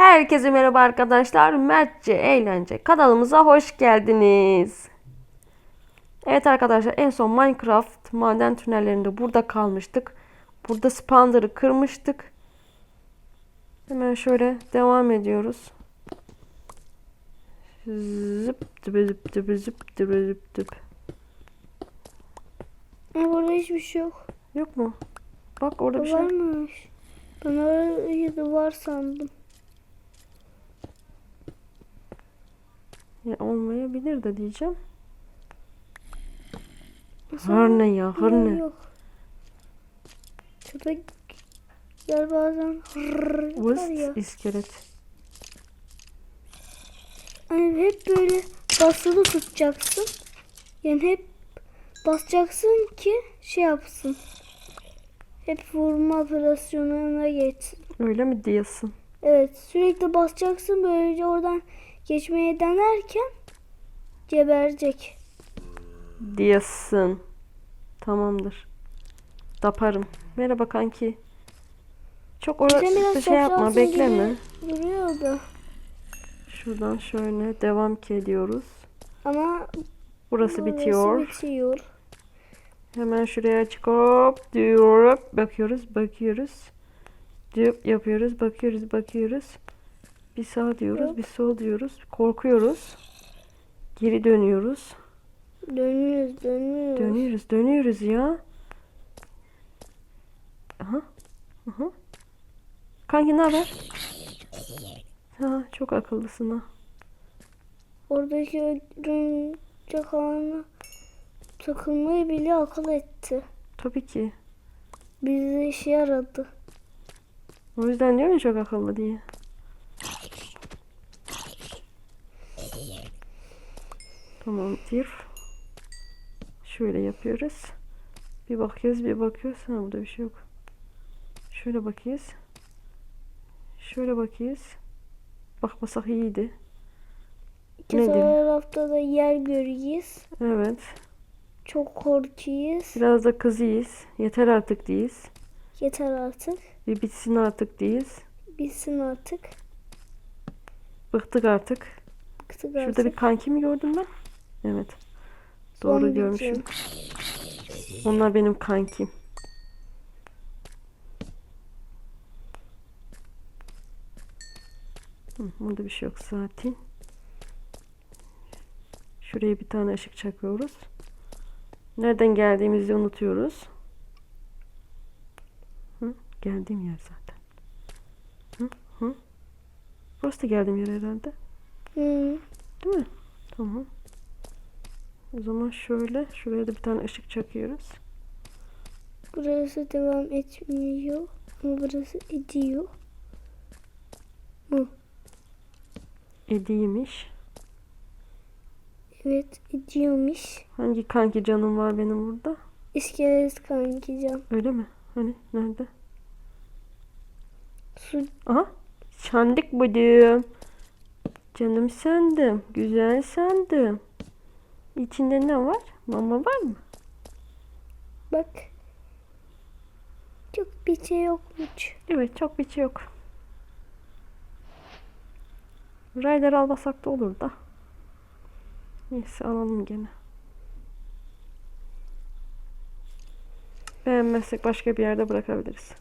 Herkese merhaba arkadaşlar. Mertçe Eğlence kanalımıza hoş geldiniz. Evet arkadaşlar en son Minecraft maden tünellerinde burada kalmıştık. Burada spawner'ı kırmıştık. Hemen şöyle devam ediyoruz. Zıp dıbı zıp dıbı zıp dıbı zıp. Ama burada hiçbir şey yok. Yok mu? Bak orada bir şey. Varmış. Ben orayı var sandım. Ya olmayabilir de diyeceğim. Hır ne ya Yok, ne? Yok. Köpek yer bazen hırr ya. iskelet. Hani hep böyle basılı tutacaksın. Yani hep basacaksın ki şey yapsın. Hep vurma operasyonuna geçsin. Öyle mi diyorsun? Evet sürekli basacaksın böylece oradan geçmeye denerken geberecek. Diyorsun. Tamamdır. Daparım. Merhaba kanki. Çok biraz şey yapma bekleme. gibi Duruyor da. Şuradan şöyle devam ki ediyoruz. Ama Burası burası bitiyor. bitiyor. Hemen şuraya çıkıp diyor. Bakıyoruz, bakıyoruz. Diyor, yapıyoruz, bakıyoruz, bakıyoruz. Bir sağ diyoruz, bir sol diyoruz. Korkuyoruz. Geri dönüyoruz. Dönüyoruz dönüyoruz. Dönüyoruz, dönüyoruz ya. Aha. Aha. Kanki ne haber? Ha, çok akıllısın ha. Oradaki örümcek ağına takılmayı bile akıl etti. Tabii ki. Bize işe yaradı. O yüzden diyorum ya çok akıllı diye. Tamamdır. Şöyle yapıyoruz. Bir bakıyoruz, bir bakıyoruz. Ha burada bir şey yok. Şöyle bakıyoruz. Şöyle bakıyoruz. Bakmasak iyiydi. İki tarafta da yer görüyoruz. Evet. Çok korkuyoruz. Biraz da kızıyız. Yeter artık değiliz. Yeter artık. Bir bitsin artık değiliz. Bitsin artık. Bıktık artık. Bıktık Şurada artık. bir kanki mi gördüm ben? Evet. Doğru Zombicim. görmüşüm. Onlar benim kankim. Hı, Burada bir şey yok zaten. Şuraya bir tane ışık çakıyoruz. Nereden geldiğimizi unutuyoruz. Hı, geldiğim yer zaten. Hı, hı. Burası da geldiğim yer herhalde. Hı. Değil mi? Tamam. O zaman şöyle şuraya da bir tane ışık çakıyoruz. Burası devam etmiyor. Ama burası ediyor. Ediymiş. Evet ediyormuş. Hangi kanki canım var benim burada? İskelet kanki can. Öyle mi? Hani nerede? Su Aha. Sandık buldum. Canım sandım. Güzel sandım. İçinde ne var? Mama var mı? bak. Çok bir şey yokmuş. Evet çok bir şey yok. Rider almasak da olur da. Neyse alalım gene. Beğenmezsek başka bir yerde bırakabiliriz.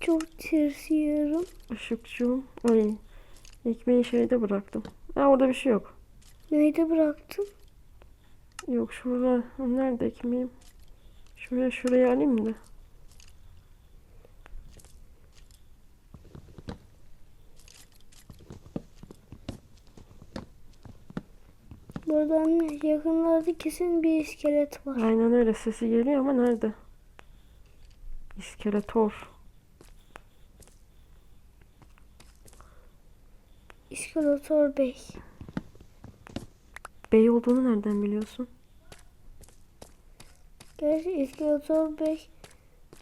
Çok tırsıyorum. Işıkçığım. Ay. Ekmeği şeyde bıraktım. Ha orada bir şey yok. Nerede bıraktım? Yok şurada. Nerede ekmeğim? Şöyle şuraya alayım da. Burada anne yakınlarda kesin bir iskelet var. Aynen öyle sesi geliyor ama nerede? İskeletor. İskeletor Bey. Bey olduğunu nereden biliyorsun? Gerçi İskeletor Bey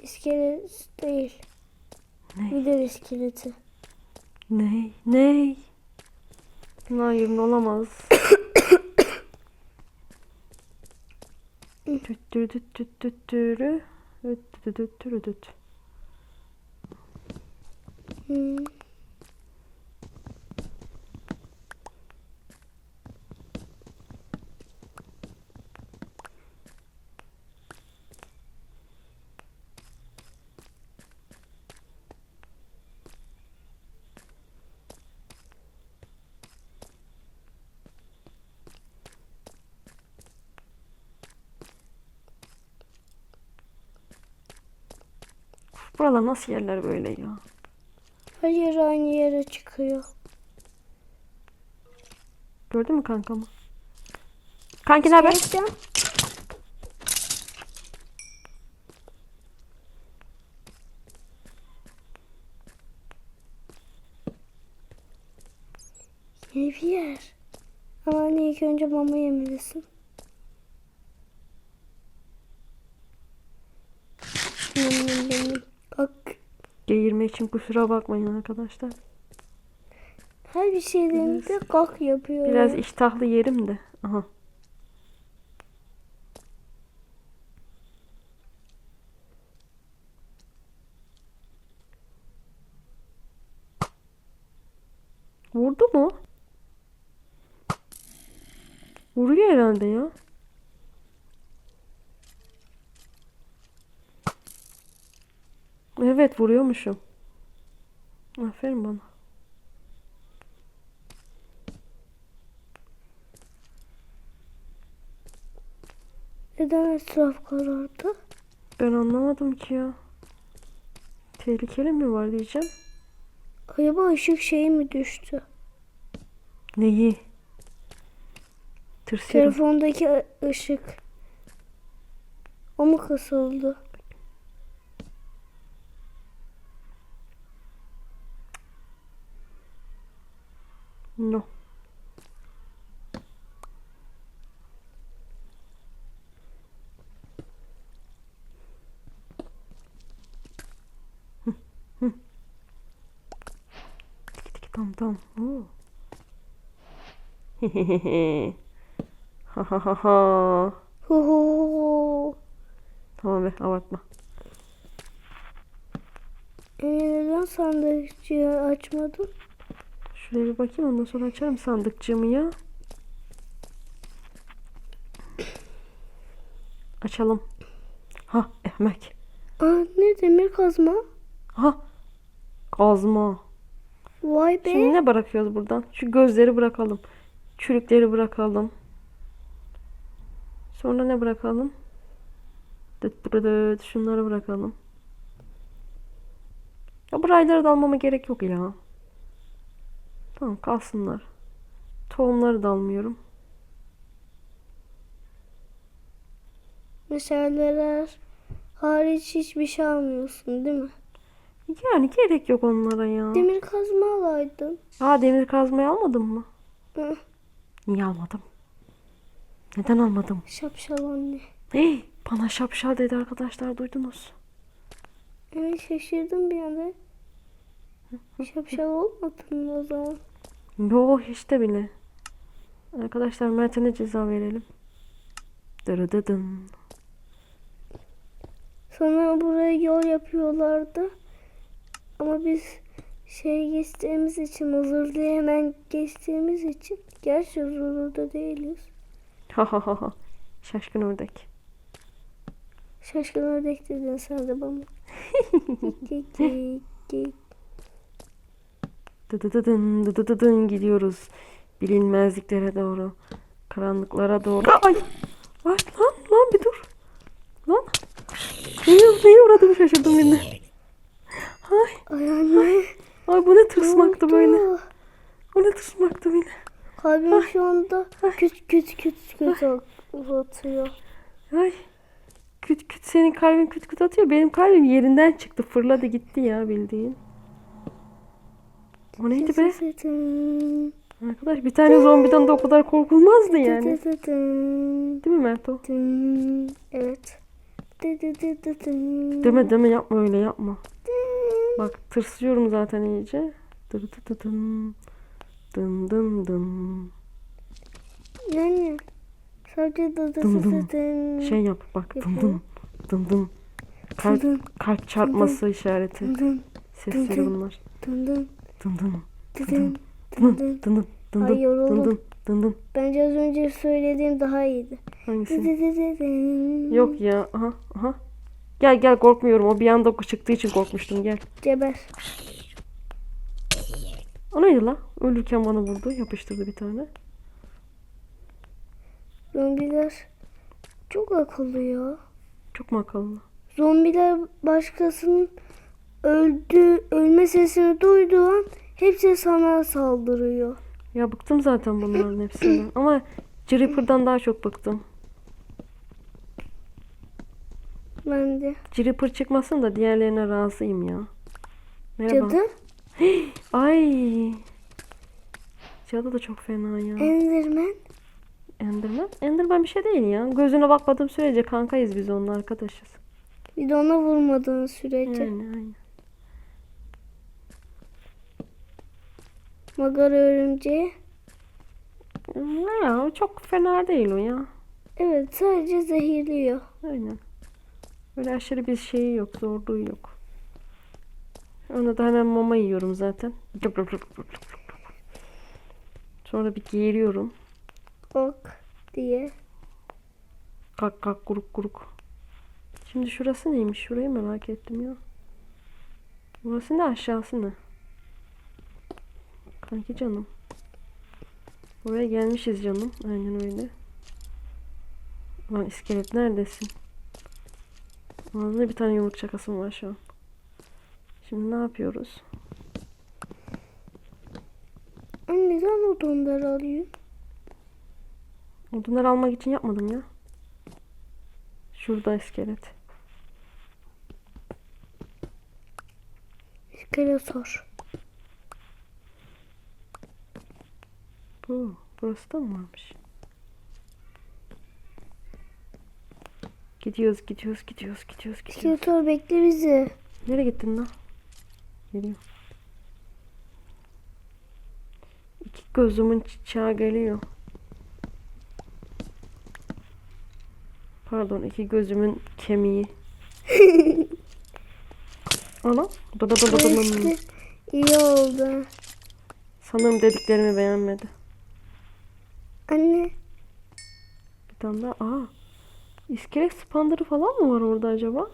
iskelet değil. Ne? Bilir iskeleti. Ney? Ney? Hayır olamaz. Tüttürü tüt tüt tüttürü. Tüttürü tüttürü tüt. Hmm. Buralar nasıl yerler böyle ya? Her yer aynı yere çıkıyor. Gördün mü kankamı? Kanki ne haber? Yeni bir yer. Ama anne ilk önce mama yemelisin. Benim benim. Bak Geğirme için kusura bakmayın arkadaşlar. her bir şeylerinde kalk yapıyor. Biraz iştahlı yerim de. Aha. Vurdu mu? Vuruyor herhalde ya. Evet vuruyormuşum. Aferin bana. Neden etraf karardı? Ben anlamadım ki ya. Tehlikeli mi var diyeceğim. Acaba ışık şey mi düştü? Neyi? Tırsıyorum. Telefondaki ışık. O mu kısıldı? No. Hı, hı. Tiki tiki tam tam. Oo. ha ha. Tamam be abartma. Ee, neden sandıkçıyı açmadın? Şuraya bir bakayım ondan sonra açarım sandıkçığımı ya. Açalım. Ha ekmek. Aa, ne demir kazma? Ha kazma. Vay be. Şimdi ne bırakıyoruz buradan? Şu gözleri bırakalım. Çürükleri bırakalım. Sonra ne bırakalım? Şunları bırakalım. Ya bu rayları da almama gerek yok ya. Tamam kalsınlar. Tohumları da almıyorum. Meseleler hariç hiçbir şey almıyorsun değil mi? Yani gerek yok onlara ya. Demir kazma alaydın. Aa demir kazmayı almadın mı? Hı, Niye almadım? Neden almadım? şapşal anne. Hey, bana şapşal dedi arkadaşlar duydunuz. Evet şaşırdım bir anda. Şapşal olmadın mı o zaman? Yo hiç de bile. Arkadaşlar Mert'e ne ceza verelim? Dırıdıdın. Sonra buraya yol yapıyorlardı. Ama biz şey geçtiğimiz için huzurlu hemen geçtiğimiz için gerçi huzurlu da değiliz. Ha ha ha ha. Şaşkın ördek. Şaşkın ördek dedin sen de bana. Dıdıdıdın dıdıdıdın gidiyoruz. Bilinmezliklere doğru. Karanlıklara doğru. Ay! Ay lan lan bir dur. Lan. Neye, neye uğradım şaşırdım yine. Ay, Ay anne. ay bu ne tırsmaktı böyle. Bu ne tırsmaktı yine. Kalbim şu anda küt küt küt küt atıyor. Ay. Küt küt senin kalbin küt küt atıyor. Benim kalbim yerinden çıktı. Fırladı gitti ya bildiğin. O neydi be? Arkadaş bir tane zombiden de o kadar korkulmazdı yani. Değil mi Merto? Evet. Deme deme yapma öyle yapma. Bak tırsıyorum zaten iyice. Dır dı dı dın. Dın dın dın. Yani Sadece dı Dım dım. dı Şey yap bak dım dım. Dım dım. Kalp, Dım kalp çarpması işareti. dım dım Sesleri dım. bunlar. dım dım Dım dım. dı Dım dım dım. dım dım. Dım dım. Dım dım. Ay, dım. Bence az önce söylediğim daha iyiydi. Hangisi? dı dı dı dı. Yok ya. Aha aha. Gel gel korkmuyorum. O bir anda çıktığı için korkmuştum. Gel. Ceber. O neydi la? Ölürken bana vurdu. Yapıştırdı bir tane. Zombiler çok akıllı ya. Çok mu akıllı? Zombiler başkasının öldü, ölme sesini duyduğu an hepsi sana saldırıyor. Ya bıktım zaten bunların hepsinden. Ama Creeper'dan daha çok bıktım. Ben de. Creeper çıkmasın da diğerlerine razıyım ya. Merhaba. Cadı, Ay. Cadı da çok fena ya. Enderman, Enderman? Enderman bir şey değil ya. Gözüne bakmadığım sürece kankayız biz onunla arkadaşız. bir de ona vurmadığın sürece. Yani aynen. Magara örümceği. Ya çok fena değil o ya. Evet sadece zehirliyor. Aynen. Öyle aşırı bir şeyi yok, zorluğu yok. Ona da hemen mama yiyorum zaten. Sonra bir geğiriyorum. Ok diye. Kalk kalk kuruk kuruk. Şimdi şurası neymiş? Şurayı merak ettim ya. Burası ne aşağısı ne? Kanki canım. Buraya gelmişiz canım. Aynen öyle. Lan iskelet neredesin? Ağzına bir tane yumruk çakasım var şu an. Şimdi ne yapıyoruz? Anne neden odunları alıyor? Odunları almak için yapmadım ya. Şurada iskelet. İskeletor. Bu. Burası da mı varmış? Gidiyoruz, gidiyoruz, gidiyoruz, gidiyoruz, gidiyoruz. İskeletor bekle bizi. Nereye gittin lan? Geliyor. İki gözümün çiçeği geliyor. Pardon, iki gözümün kemiği. Ana. Da da da da da iyi oldu. Sanırım dediklerimi beğenmedi. Anne Bir tane daha. Aa. İskelet spandırı falan mı var orada acaba?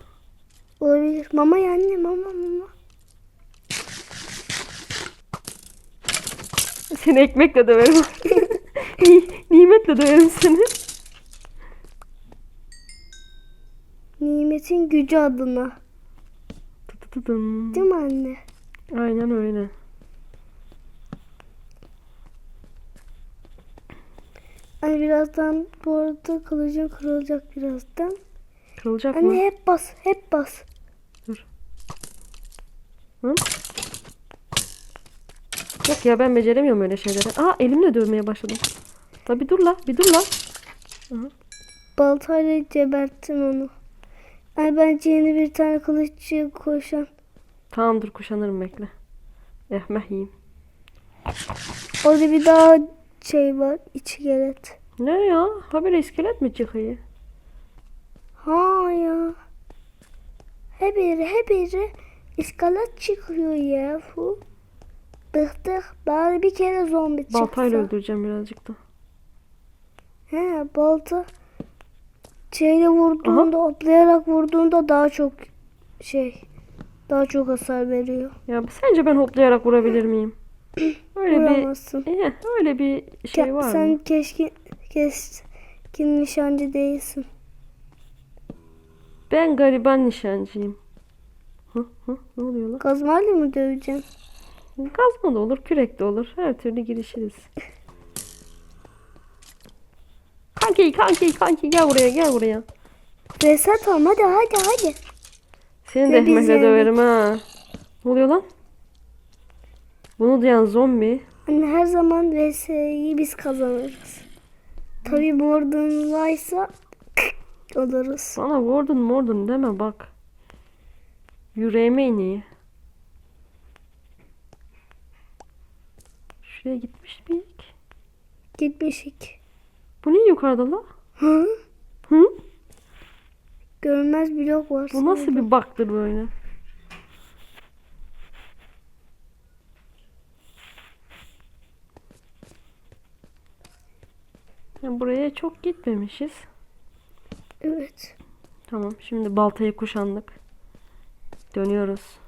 olabilir. Mama ya anne mama mama. Seni ekmekle döverim. Ni- Nimetle döverim seni. Nimetin gücü adına. Tıtıtıdım. Değil mi anne? Aynen öyle. Anne birazdan bu arada kılıcın kırılacak birazdan. Kırılacak Anne mı? hep bas hep bas. Hı? Yok ya ben beceremiyorum öyle şeyleri. Aa elimle dövmeye başladım. Tabi dur la bir dur la. Baltayla geberttin onu. Anne bence yeni bir tane kılıççı koşan. Tamam dur kuşanırım bekle. Ehmeh yiyeyim. Orada bir daha şey var. içgelet. Ne ya? Habire iskelet mi çıkıyor? Ha ya. Her biri her biri iskelet çıkıyor ya. Fu. Bıktık. Bari bir kere zombi çıksa. Baltayla öldüreceğim birazcık da. He balta şeyle vurduğunda hoplayarak vurduğunda daha çok şey daha çok hasar veriyor. Ya sence ben hoplayarak vurabilir miyim? Öyle bir Vuramazsın. Eh, öyle bir şey Ke- var sen mı? keşke keskin nişancı değilsin. Ben gariban nişancıyım. Hı, hı, ne oluyor lan? Kazmayla mı döveceğim? Kazma da olur, kürek de olur. Her türlü girişiriz. Kanki, kanki, kanki gel buraya, gel buraya. Reset al hadi hadi hadi. Seni de Ve biz ekmekle yendik. döverim ha. Ne oluyor lan? Bunu duyan zombi. Anne her zaman VS'yi biz kazanırız. Tabii Mordun varsa oluruz. Bana vurdun mordun deme bak. Yüreğime iniyor. Şuraya gitmiş miydik? Gitmişik. Bu niye yukarıda la? Hı? Hı? Görünmez blok var. Bu nasıl bir baktır böyle? Ya buraya çok gitmemişiz. Evet. Tamam, şimdi baltayı kuşandık. Dönüyoruz.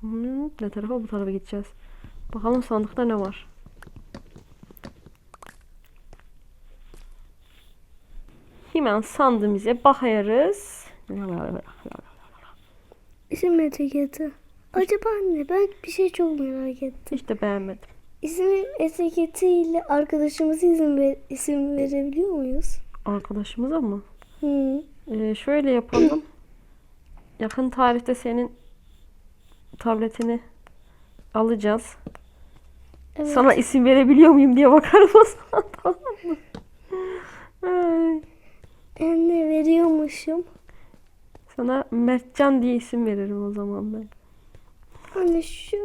Hmm, ne tarafa bu tarafa gideceğiz. Bakalım sandıkta ne var. Hemen sandığımıza bakarız. İsim etiketi. Acaba anne ben bir şey çok merak ettim. Hiç de beğenmedim. İsim etiketiyle arkadaşımıza izin ver, isim verebiliyor muyuz? Arkadaşımıza mı? Hı. Ee, şöyle yapalım. Yakın tarihte senin tabletini alacağız. Evet. Sana isim verebiliyor muyum diye bakarım o zaman. Tamam mı? Ay. Anne veriyormuşum. Sana Mertcan diye isim veririm o zaman ben. Anne şu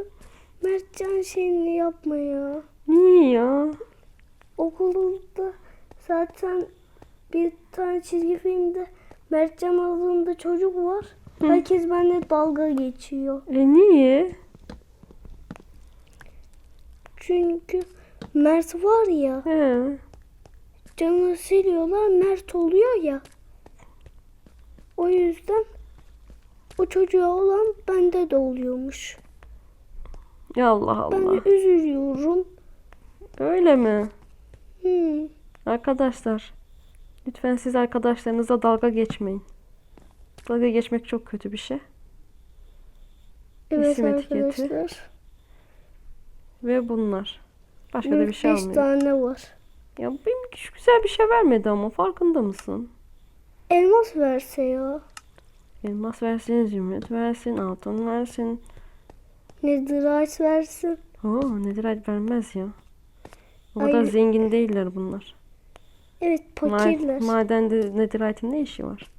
Mertcan şeyini yapma ya. Niye ya? Okulda zaten bir tane çizgi filmde Mertcan adında çocuk var. Herkes benimle dalga geçiyor. E niye? Çünkü Mert var ya He. canını siliyorlar Mert oluyor ya. O yüzden o çocuğa olan bende de oluyormuş. Ya Allah Ben Allah. de üzülüyorum. Öyle mi? Hmm. Arkadaşlar. Lütfen siz arkadaşlarınıza dalga geçmeyin. Dalga geçmek çok kötü bir şey. Evet İsim etiketi. Ve bunlar. Başka da bir şey 5 almıyor. tane var. Ya benim hiç güzel bir şey vermedi ama farkında mısın? Elmas verse ya. Elmas versin, zümrüt versin, altın versin. Netherite versin. Oo, nedir vermez ya. O Ay. kadar zengin değiller bunlar. Evet Ma- fakirler. madende netherite'in ne işi var?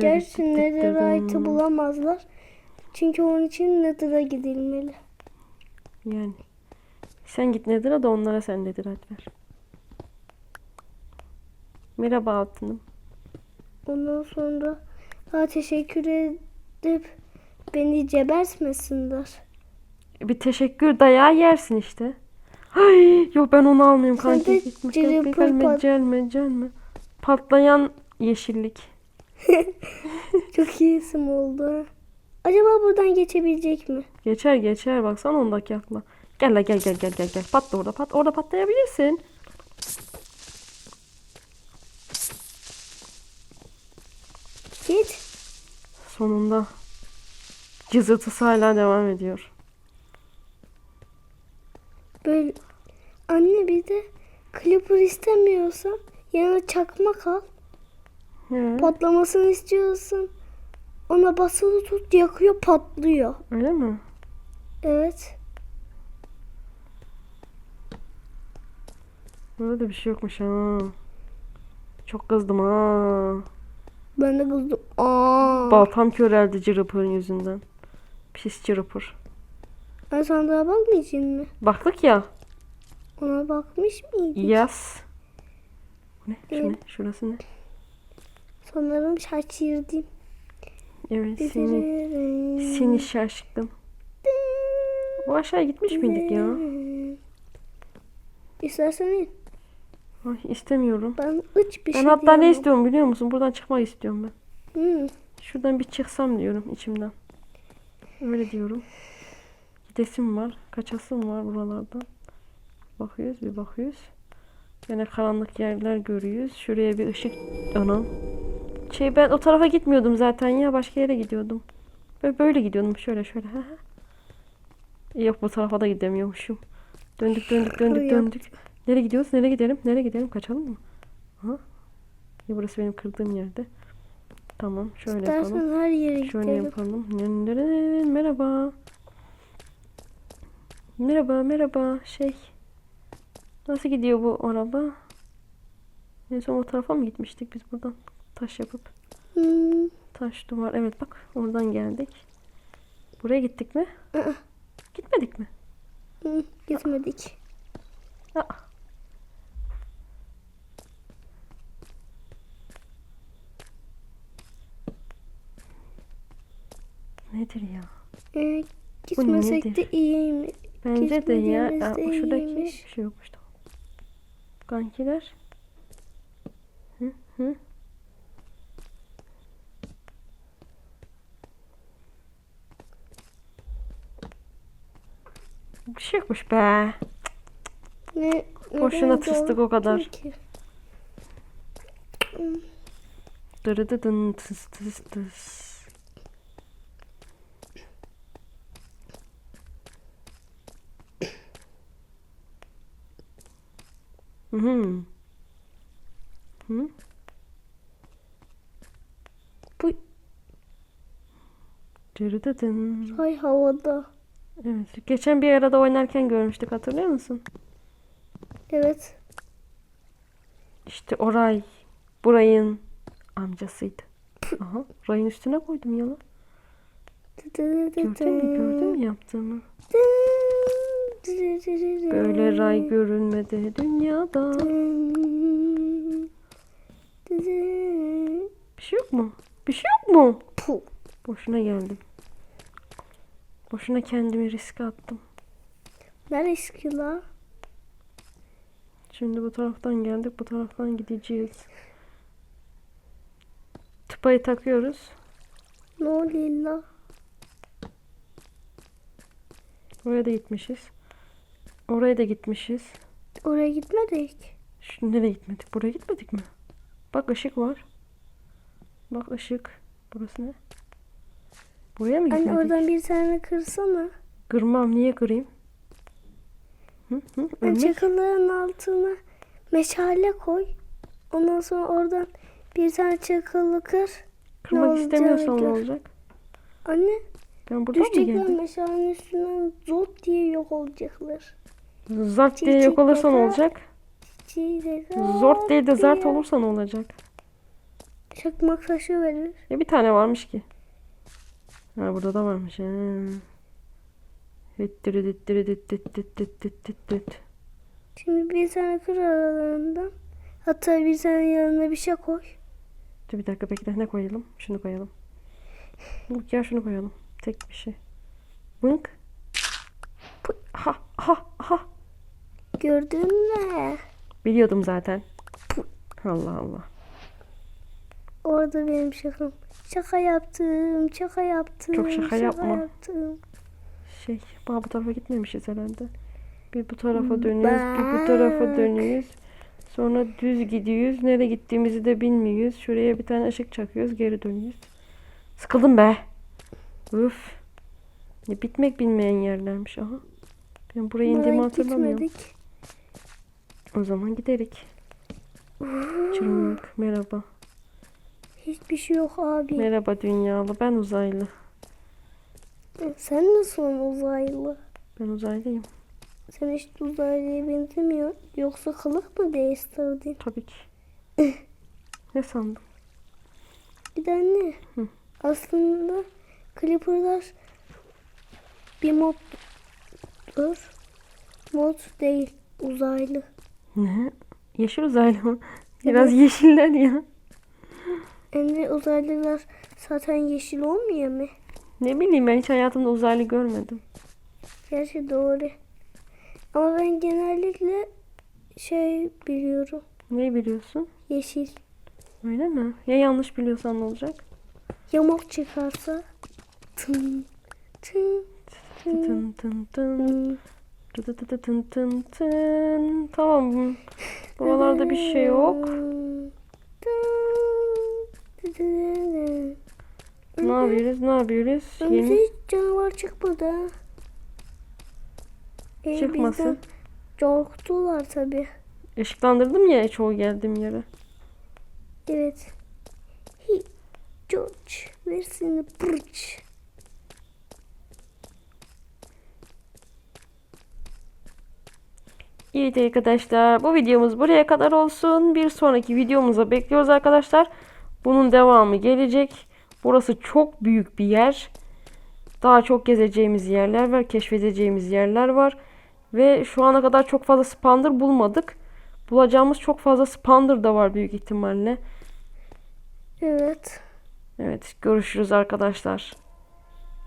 Gerçi. Netherite'ı bulamazlar. Çünkü onun için Nether'a gidilmeli. Yani. Sen git nether'a da onlara sen netherite ver. Merhaba altınım. Ondan sonra ha, teşekkür edip beni gebertmesinler. Bir teşekkür dayağı yersin işte. Ay, yok ben onu almayayım Sen kanki. de gelme, pat- gelme, gelme. Patlayan yeşillik. Çok iyi isim oldu. Acaba buradan geçebilecek mi? Geçer geçer baksana 10 dakika. Gel la gel gel gel gel gel. Patla orada pat orada patlayabilirsin. Git. Sonunda cızırtısı hala devam ediyor. Böyle anne bir de Clipper istemiyorsan yanına çakmak al. He, Patlamasını istiyorsan ona basılı tut yakıyor patlıyor. öyle mi? Evet. Böyle de bir şey yokmuş ha. Çok kızdım ha. Ben de kızdım. Aa. Baltam köreldi cırıpırın yüzünden. Pis cırıpır. Ben sandığa bakmayacaksın mı? Baktık ya. Ona bakmış mıydın? Yas. Bu Ne? Ne? Evet. Şurası ne? Sanırım şaşırdım. Evet seni. Seni şaşkın. Bu aşağı gitmiş miydik ya? İstersen in. Ay istemiyorum. Ben hiç bir Ben şey hatta ne diyemem. istiyorum biliyor musun? Buradan çıkmak istiyorum ben. Hmm. Şuradan bir çıksam diyorum içimden. Öyle diyorum. Gidesim var. Kaçasım var buralardan. Bakıyoruz bir bakıyoruz. Yine karanlık yerler görüyoruz. Şuraya bir ışık anam. Şey ben o tarafa gitmiyordum zaten ya. Başka yere gidiyordum. Böyle, böyle gidiyordum. Şöyle şöyle. Yok bu tarafa da gidemiyormuşum. Döndük döndük döndük döndük. Nereye gidiyoruz? Nereye gidelim? Nereye gidelim? Kaçalım mı? Ha? Ya burası benim kırdığım yerde. Tamam. Şöyle yapalım. İstersen her yere Şöyle yapalım. Merhaba. Merhaba, merhaba. Şey. Nasıl gidiyor bu araba? En son o tarafa mı gitmiştik biz buradan? Taş yapıp. Hmm. Taş duvar. Evet bak oradan geldik. Buraya gittik mi? Nedir ya? Ee, gitmesek de nedir? iyiymiş. Bence de ya. De şuradaki bir şey yokmuş tamam. Kankiler. Hı hı. Bir şey yokmuş be. Ne, Boşuna tıstık o kadar. Dırıdıdın tıs tıs tıs. Hı hı. Bu Dırıdıdın. ay havada. Evet. Geçen bir arada oynarken görmüştük hatırlıyor musun? Evet. İşte Oray. Burayın amcasıydı. Aha. Rayın üstüne koydum yalan. Gördün mü? Gördün mü yaptığımı? Böyle ray görünmedi dünyada. Bir şey yok mu? Bir şey yok mu? Puh. Boşuna geldim. Boşuna kendimi riske attım. Neresi la? Şimdi bu taraftan geldik, bu taraftan gideceğiz. Tıpayı takıyoruz. Ne oluyor la? Oraya da gitmişiz. Oraya da gitmişiz. Oraya gitmedik. Şu nereye gitmedik? Buraya gitmedik mi? Bak ışık var. Bak ışık. Burası ne? Buraya mı gitmedik? Anne oradan bir tane kırsana. Kırmam. Niye kırayım? Hı hı. Ölmek. çakılların altına meşale koy. Ondan sonra oradan bir tane çakılı kır. Kırmak olacağını istemiyorsan ne olacak? Anne Ben burada mı düşecekler geldim? meşalenin üstünden zot diye yok olacaklar. Zart diye yok olursa ne olacak? Zort değil de zart diye. olursa ne olacak? Çakmak taşı verir. E bir tane varmış ki. Ha burada da varmış. Şimdi bir tane kır aralarından. Hatta bir tane yanına bir şey koy. Dur bir dakika bekle ne koyalım? Şunu koyalım. Yok ya şunu koyalım. Tek bir şey. Bınk. Ha ha ha. Gördün mü? Biliyordum zaten. Allah Allah. Orada benim şakam. Şaka yaptım, şaka yaptım. Çok şaka yapma. yaptım. Şey, bak bu tarafa gitmemişiz herhalde. Bir bu tarafa dönüyoruz, bir bu tarafa Bak. dönüyoruz. Sonra düz gidiyoruz. Nereye gittiğimizi de bilmiyoruz. Şuraya bir tane ışık çakıyoruz, geri dönüyoruz. Sıkıldım be. Üf. Ne bitmek bilmeyen yerlermiş. Aha. Ben buraya indiğimi hatırlamıyorum. gitmedik. O zaman giderik. Çırmık. Merhaba. Hiçbir şey yok abi. Merhaba dünyalı. Ben uzaylı. Sen nasıl uzaylı? Ben uzaylıyım. Sen hiç uzaylıya benzemiyor. Yoksa kılık mı değiştirdin? Tabii ki. ne sandın? Bir de anne. Hı. Aslında Clipper'lar bir moddur. Mod değil. Uzaylı. Ne? Yeşil uzaylı mı? Biraz yeşiller ya. Yani uzaylılar zaten yeşil olmuyor mu? Ne bileyim ben hiç hayatımda uzaylı görmedim. Gerçi doğru. Ama ben genellikle şey biliyorum. Ne biliyorsun? Yeşil. Öyle mi? Ya yanlış biliyorsan ne olacak? Yamuk çıkarsa tın tın Tın tın tın. tın. Tı tı tı tı tın tın tın. Tamam. Buralarda bir şey yok. Ne yapıyoruz? Ne yapıyoruz? Yeni hiç canavar çıkmadı. Ee, Çıkmasın. Korktular tabi. ışıklandırdım ya çoğu geldiğim yere. Evet. Hi, George, versene pırç. Evet arkadaşlar bu videomuz buraya kadar olsun. Bir sonraki videomuza bekliyoruz arkadaşlar. Bunun devamı gelecek. Burası çok büyük bir yer. Daha çok gezeceğimiz yerler var. Keşfedeceğimiz yerler var. Ve şu ana kadar çok fazla spawner bulmadık. Bulacağımız çok fazla spawner da var büyük ihtimalle. Evet. Evet görüşürüz arkadaşlar.